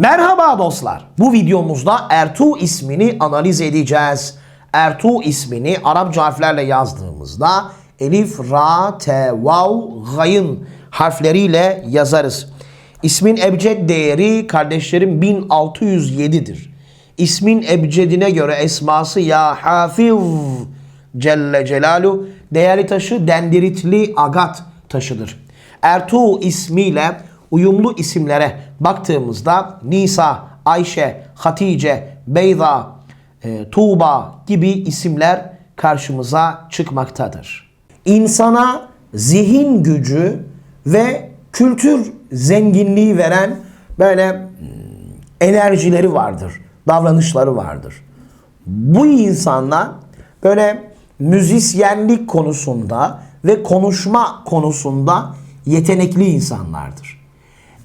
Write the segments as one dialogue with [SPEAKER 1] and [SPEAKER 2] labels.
[SPEAKER 1] Merhaba dostlar. Bu videomuzda Ertuğ ismini analiz edeceğiz. Ertuğ ismini Arapça harflerle yazdığımızda Elif, Ra, Te, Vav, Gayın harfleriyle yazarız. İsmin ebced değeri kardeşlerim 1607'dir. İsmin ebcedine göre esması Ya Hafiz Celle Celalu değerli taşı dendiritli agat taşıdır. Ertuğ ismiyle uyumlu isimlere baktığımızda Nisa, Ayşe, Hatice, Beyza, e, Tuğba gibi isimler karşımıza çıkmaktadır. İnsana zihin gücü ve kültür zenginliği veren böyle hmm, enerjileri vardır, davranışları vardır. Bu insanlar böyle müzisyenlik konusunda ve konuşma konusunda yetenekli insanlardır.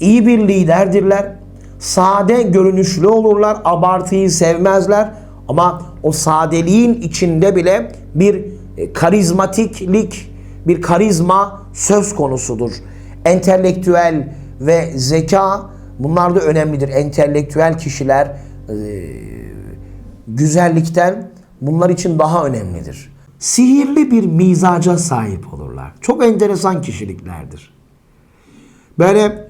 [SPEAKER 1] İyi bir liderdirler. Sade görünüşlü olurlar, abartıyı sevmezler ama o sadeliğin içinde bile bir e, karizmatiklik, bir karizma söz konusudur. Entelektüel ve zeka bunlar da önemlidir. Entelektüel kişiler e, güzellikten bunlar için daha önemlidir. Sihirli bir mizaca sahip olurlar. Çok enteresan kişiliklerdir. Böyle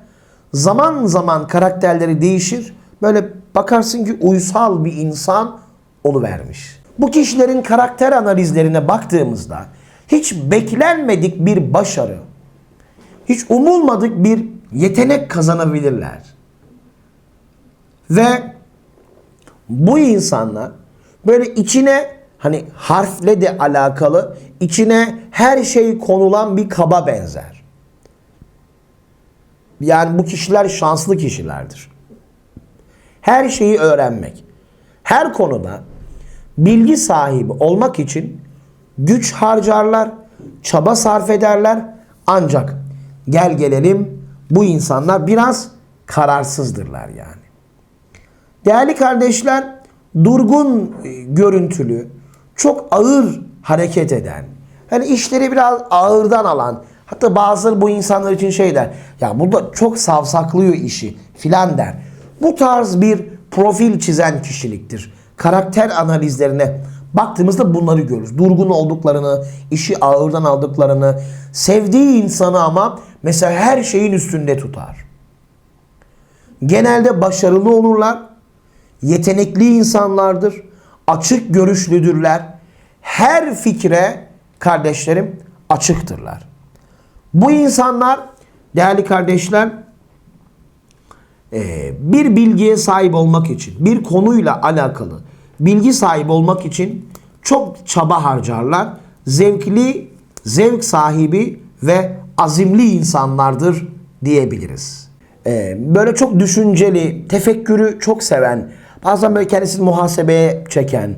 [SPEAKER 1] Zaman zaman karakterleri değişir. Böyle bakarsın ki uysal bir insan oluvermiş. Bu kişilerin karakter analizlerine baktığımızda hiç beklenmedik bir başarı, hiç umulmadık bir yetenek kazanabilirler. Ve bu insanlar böyle içine hani harfle de alakalı içine her şey konulan bir kaba benzer. Yani bu kişiler şanslı kişilerdir. Her şeyi öğrenmek. Her konuda bilgi sahibi olmak için güç harcarlar, çaba sarf ederler. Ancak gel gelelim bu insanlar biraz kararsızdırlar yani. Değerli kardeşler, durgun e, görüntülü, çok ağır hareket eden, hani işleri biraz ağırdan alan, hatta bazıları bu insanlar için şey der, ya bu da çok savsaklıyor işi filan der. Bu tarz bir profil çizen kişiliktir. Karakter analizlerine baktığımızda bunları görürüz. Durgun olduklarını, işi ağırdan aldıklarını, sevdiği insanı ama mesela her şeyin üstünde tutar. Genelde başarılı olurlar yetenekli insanlardır, açık görüşlüdürler. Her fikre kardeşlerim açıktırlar. Bu insanlar değerli kardeşler e, bir bilgiye sahip olmak için, bir konuyla alakalı bilgi sahibi olmak için çok çaba harcarlar. Zevkli, zevk sahibi ve azimli insanlardır diyebiliriz. E, Böyle çok düşünceli, tefekkürü çok seven, Bazen böyle kendisini muhasebeye çeken,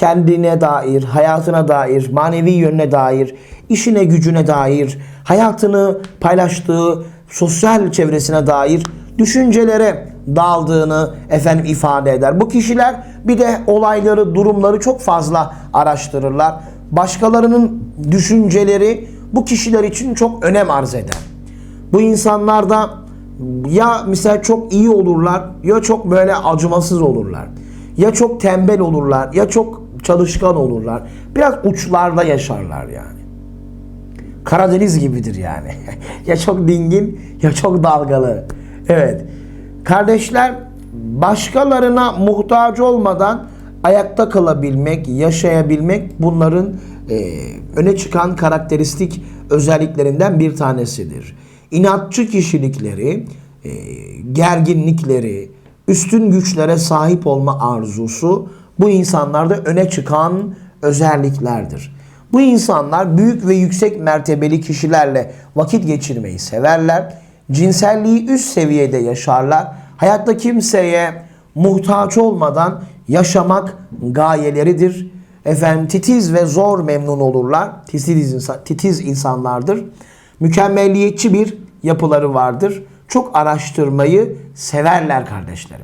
[SPEAKER 1] kendine dair, hayatına dair, manevi yönüne dair, işine gücüne dair, hayatını paylaştığı sosyal çevresine dair düşüncelere daldığını efendim ifade eder. Bu kişiler bir de olayları, durumları çok fazla araştırırlar. Başkalarının düşünceleri bu kişiler için çok önem arz eder. Bu insanlar da ya mesela çok iyi olurlar ya çok böyle acımasız olurlar. Ya çok tembel olurlar ya çok çalışkan olurlar. Biraz uçlarda yaşarlar yani. Karadeniz gibidir yani. ya çok dingin ya çok dalgalı. Evet. Kardeşler başkalarına muhtaç olmadan ayakta kalabilmek, yaşayabilmek bunların e, öne çıkan karakteristik özelliklerinden bir tanesidir inatçı kişilikleri, e, gerginlikleri, üstün güçlere sahip olma arzusu bu insanlarda öne çıkan özelliklerdir. Bu insanlar büyük ve yüksek mertebeli kişilerle vakit geçirmeyi severler. Cinselliği üst seviyede yaşarlar. Hayatta kimseye muhtaç olmadan yaşamak gayeleridir. Efendim titiz ve zor memnun olurlar. Titiz, insan, titiz insanlardır. Mükemmelliyetçi bir yapıları vardır. Çok araştırmayı severler kardeşlerim.